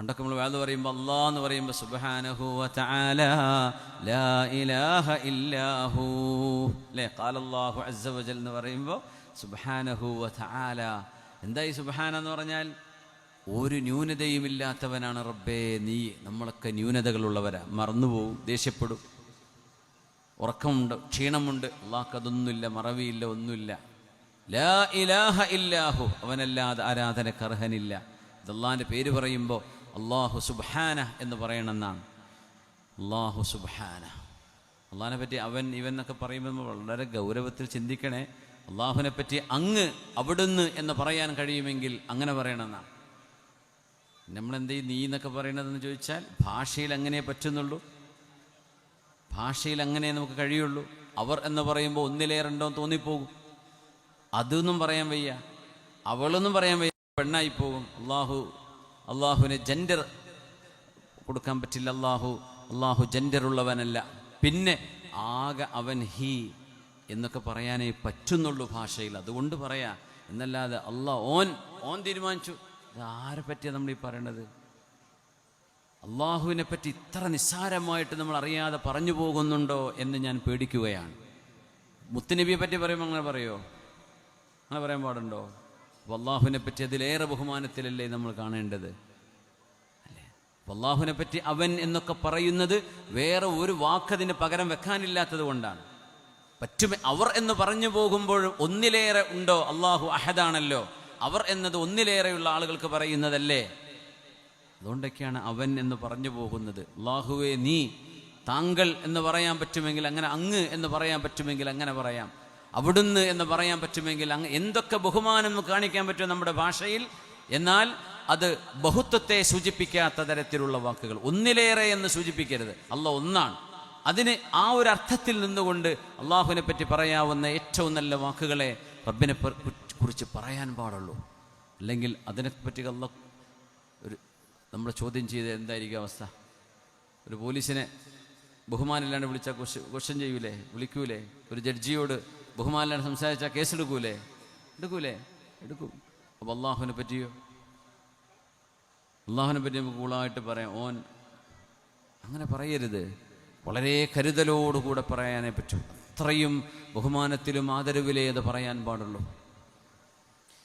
പണ്ടൊക്കെ നമ്മൾ വേദ പറയുമ്പോൾ അല്ലാ എന്ന് പറയുമ്പോൾ ലാ ഇലാഹ ഇല്ലാഹു അല്ലേ? കാലല്ലാഹു അസ്സ വജൽ എന്ന് പറയുമ്പോൾ സുബ്ഹാനഹു വ എന്തായി സുബ്ഹാന എന്ന് പറഞ്ഞാൽ ഒരു ന്യൂനതയുമില്ലാത്തവനാണ് റബ്ബേ നീ നമ്മളൊക്കെ ന്യൂനതകളുള്ളവരാ. മറന്നുപോകും ദേഷ്യപ്പെടും. ഉറക്കമുണ്ട് ക്ഷീണമുണ്ട്. അള്ളാഹ്ക്ക് അതൊന്നുമില്ല മറവിയില്ല ഒന്നുമില്ല. ലാ ഇലാഹ ഇല്ലാഹു അവനല്ലാതെ ആരാധനക്കർഹനില്ല ഇതല്ലാന്റെ പേര് പറയുമ്പോൾ അള്ളാഹു സുബാന എന്ന് പറയണമെന്നാണ് അള്ളാഹു സുബാന അള്ളാഹിനെ പറ്റി അവൻ ഇവൻ എന്നൊക്കെ പറയുമ്പോൾ വളരെ ഗൗരവത്തിൽ ചിന്തിക്കണേ അള്ളാഹുവിനെ പറ്റി അങ്ങ് അവിടുന്ന് എന്ന് പറയാൻ കഴിയുമെങ്കിൽ അങ്ങനെ പറയണമെന്നാണ് നമ്മളെന്ത് നീ എന്നൊക്കെ പറയണതെന്ന് ചോദിച്ചാൽ ഭാഷയിൽ അങ്ങനെ പറ്റുന്നുള്ളൂ. ഭാഷയിൽ അങ്ങനെ നമുക്ക് കഴിയുള്ളൂ. അവർ എന്ന് പറയുമ്പോൾ ഒന്നിലേറുണ്ടോ തോന്നിപ്പോകും. അതൊന്നും പറയാൻ വയ്യ. അവളൊന്നും പറയാൻ വയ്യ. പെണ്ണായി പോകും. അള്ളാഹു അള്ളാഹുവിന് ജെൻഡർ കൊടുക്കാൻ പറ്റില്ല. അള്ളാഹു അള്ളാഹു ജെൻഡർ ഉള്ളവനല്ല. പിന്നെ ആകെ അവൻ ഹി എന്നൊക്കെ പറയാനേ പറ്റുന്നുള്ളൂ ഭാഷയിൽ. അതുകൊണ്ട് പറയാ എന്നല്ലാതെ അള്ളാഹ് ഓൻ ഓൻ തീരുമാനിച്ചു. ഇത് ആരെ പറ്റിയാണ് നമ്മൾ ഈ പറയണത്? അള്ളാഹുവിനെ പറ്റി ഇത്ര നിസ്സാരമായിട്ട് നമ്മൾ അറിയാതെ പറഞ്ഞു പോകുന്നുണ്ടോ എന്ന് ഞാൻ പേടിക്കുകയാണ്. മുത്തുനബിയെ പറ്റി പറയുമ്പോൾ അങ്ങനെ പറയോ? അങ്ങനെ പറയാൻ പാടുണ്ടോ? അള്ളാഹുവിനെ പറ്റി അതിലേറെ ബഹുമാനത്തിലല്ലേ നമ്മൾ കാണേണ്ടത്? അല്ലേ? വല്ലാഹുവിനെ പറ്റി അവൻ എന്നൊക്കെ പറയുന്നത് വേറെ ഒരു വാക്കതിന് പകരം വെക്കാനില്ലാത്തത് കൊണ്ടാണ്. പറ്റുമേ അവർ എന്ന് പറഞ്ഞു പോകുമ്പോൾ ഒന്നിലേറെ ഉണ്ടോ? അള്ളാഹു അഹദാണല്ലോ. അവർ എന്നത് ഒന്നിലേറെയുള്ള ആളുകൾക്ക് പറയുന്നതല്ലേ? അതുകൊണ്ടൊക്കെയാണ് അവൻ എന്ന് പറഞ്ഞു പോകുന്നത്. അള്ളാഹുവേ നീ താങ്കൾ എന്ന് പറയാൻ പറ്റുമെങ്കിൽ അങ്ങനെ അങ്ങ് എന്ന് പറയാൻ പറ്റുമെങ്കിൽ അങ്ങനെ പറയാം. അവിടുന്ന് എന്ന് പറയാൻ പറ്റുമെങ്കിൽ അങ്ങ് എന്തൊക്കെ ബഹുമാനം കാണിക്കാൻ പറ്റും നമ്മുടെ ഭാഷയിൽ? എന്നാൽ അത് ബഹുത്വത്തെ സൂചിപ്പിക്കാത്ത തരത്തിലുള്ള വാക്കുകൾ. ഒന്നിലേറെ എന്ന് സൂചിപ്പിക്കരുത്. അല്ല ഒന്നാണ്. അതിന് ആ ഒരു അർത്ഥത്തിൽ നിന്നുകൊണ്ട് അള്ളാഹുവിനെ പറ്റി പറയാവുന്ന ഏറ്റവും നല്ല വാക്കുകളെ റബ്ബിനെ കുറിച്ച് പറയാൻ പാടുള്ളൂ. അല്ലെങ്കിൽ അതിനെപ്പറ്റി അല്ല ഒരു നമ്മൾ ചോദ്യം ചെയ്ത് എന്തായിരിക്കും അവസ്ഥ? ഒരു പോലീസിനെ ബഹുമാനില്ലാണ്ട് വിളിച്ചാൽ ക്വസ്റ്റ്യൻ ചെയ്യൂലേ? വിളിക്കൂലേ? ഒരു ജഡ്ജിയോട് ബഹുമാനില്ലാണ്ട് സംസാരിച്ചാൽ കേസെടുക്കൂലേ? എടുക്കൂലേ? എടുക്കും. അപ്പോൾ അള്ളാഹുവിനെ പറ്റിയോ? അള്ളാഹുവിനെ പറ്റി നമുക്ക് കൂളായിട്ട് പറയാം. ഓൻ അങ്ങനെ പറയരുത്. വളരെ കരുതലോടുകൂടെ പറയാനേ പറ്റും. അത്രയും ബഹുമാനത്തിലും ആദരവിലേ അത് പറയാൻ പാടുള്ളൂ.